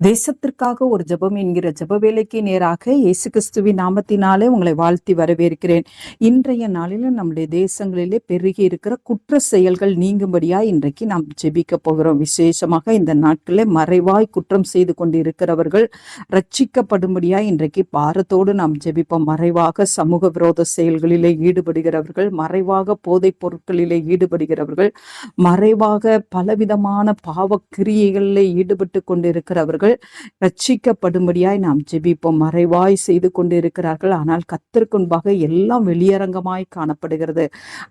தேசத்திற்காக ஒரு ஜெபம் என்கிற ஜெப வேலைக்கு நேராக இயேசு கிறிஸ்துவின் நாமத்தினாலே உங்களை வாழ்த்தி வரவேற்கிறேன். இன்றைய நாளில நம்முடைய தேசங்களிலே பெருகி இருக்கிற குற்ற செயல்கள் நீங்கும்படியா இன்றைக்கு நாம் ஜெபிக்க போகிறோம். விசேஷமாக இந்த நாட்களில் மறைவாய் குற்றம் செய்து கொண்டு இருக்கிறவர்கள் ரட்சிக்கப்படும்படியா இன்றைக்கு பாரத்தோடு நாம் ஜெபிப்போம். மறைவாக சமூக விரோத செயல்களிலே ஈடுபடுகிறவர்கள் மறைவாக போதைப் பொருட்களிலே ஈடுபடுகிறவர்கள் மறைவாக பலவிதமான பாவ கிரியைகளிலே ஈடுபட்டு கொண்டிருக்கிறவர்கள் ரட்சிக்கப்படும்படியாய் நாம் ஜெபிப்போம். மறைவாய் செய்து கொண்டிருக்கிறார்கள். ஆனால் கத்திற்குன்பாக எல்லாம் வெளியரங்கமாய் காணப்படுகிறது.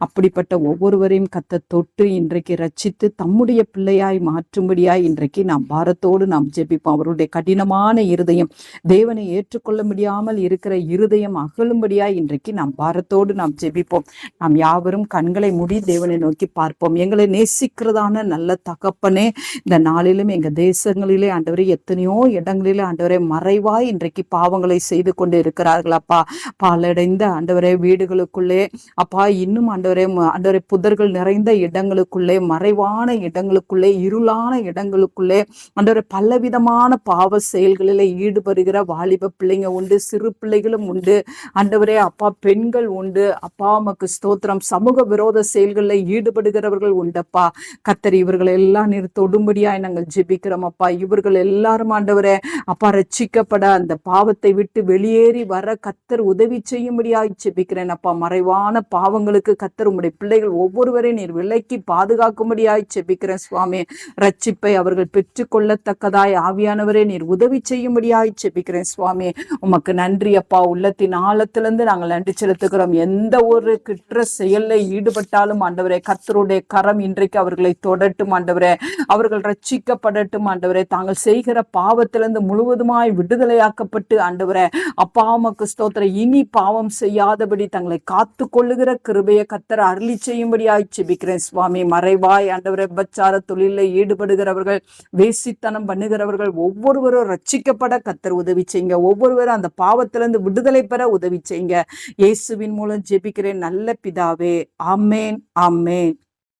அப்படிப்பட்ட ஒவ்வொருவரையும் கத்த தொட்டு இன்றைக்கு ரட்சித்து தம்முடைய பிள்ளையாய் மாற்றும்படியாய் இன்றைக்கு நாம் பாரத்தோடு நாம் ஜெபிப்போம். அவருடைய கடினமான இருதயம் தேவனை ஏற்றுக்கொள்ள முடியாமல் இருக்கிற இருதயம் அகலும்படியாய் இன்றைக்கு நாம் பாரத்தோடு நாம் ஜெபிப்போம். நாம் யாவரும் கண்களை மூடி தேவனை நோக்கி பார்ப்போம். எங்களை நேசிக்கிறதான நல்ல தகப்பனே இந்த நாளிலும் எங்க தேசங்களிலே ஆண்டவரே எத்தனையோ இடங்களில் ஆண்டவரே மறைவாய் இன்றைக்கு பாவங்களை செய்து கொண்டு இருக்கிறார்கள் அப்பா. பாலடைந்த ஆண்டவரே வீடுகளுக்குள்ளே அப்பா. இன்னும் ஆண்டவரே ஆண்டவரே புதர்கள் நிறைந்த இடங்களுக்குள்ளே மறைவான இடங்களுக்குள்ளே இருளான இடங்களுக்குள்ளே ஆண்டவரே பலவிதமான பாவ செயல்களில் ஈடுபடுகிற வாலிப பிள்ளைங்க உண்டு சிறு பிள்ளைகளும் உண்டு. ஆண்டவரே அப்பா பெண்கள் உண்டு. அப்பா அம்மாக்கு ஸ்தோத்திரம். சமூக விரோத செயல்களில் ஈடுபடுகிறவர்கள் உண்டப்பா கத்தர் இவர்கள் எல்லாம் நிறுத்த தொடும்படியாய் நாங்கள் ஜெபிக்கிறோம் அப்பா. இவர்கள் எல்லாரும் ஆண்டவரே அப்பா ரட்சிக்கப்பட அந்த பாவத்தை விட்டு வெளியேறி வர கத்தர் உதவி செய்யும்படியாய் ஜெபிக்கிறேன் அப்பா. மறைவான பாவங்களுக்கு கத்தர் உம்முடைய பிள்ளைகள் ஒவ்வொருவரையும் நீர் விலக்கி பாதுகாக்கும்படியாய் ஜெபிக்கிறேன் சுவாமி. ரட்சிப்பை அவர்கள் பெற்றுக்கொள்ளத்தக்கதாய் ஆவியானவரே நீர் உதவி செய்யும்படியாய் ஜெபிக்கிறேன் சுவாமி. உமக்கு நன்றி அப்பா. உள்ளத்தின் ஆழத்திலிருந்து நாங்கள் நன்றி செலுத்துகிறோம். எந்த ஒரு கிற்ற செயல்ல ஈடுபட்டாலும் ஆண்டவரே கத்தருடைய கரம் இன்றைக்கு அவர்களை தொடட்டும் ஆண்டவரே. அவர்கள் ரட்சிக்கப்படட்டும் ஆண்டவரே. தாங்கள் செய்கிற பாவத்திலிருந்து முழுவதுமாய் விடுதலையாக்கப்பட்டு ஆண்டவரே அப்பா உமக்கு ஸ்தோத்திர இனி பாவம் செய்யாதபடி தங்களை காத்து கொள்ளுகிற கிருபையை கத்தர் அருளி செய்யும்படியாய் ஜெபிக்கிறேன் சுவாமி. மறைவாய் ஆண்டவரே பச்சார தொழிலில் ஈடுபடுகிறவர்கள் வேசித்தனம் பண்ணுகிறவர்கள் ஒவ்வொருவரும் ரட்சிக்கப்பட கத்தர் உதவி செய்யுங்க. ஒவ்வொருவரும் அந்த பாவத்திலிருந்து விடுதலை பெற உதவி செய்யுங்க. இயேசுவின் மூலம் ஜெபிக்கிறேன். நல்ல பிதாவே ஆமேன் ஆமேன்.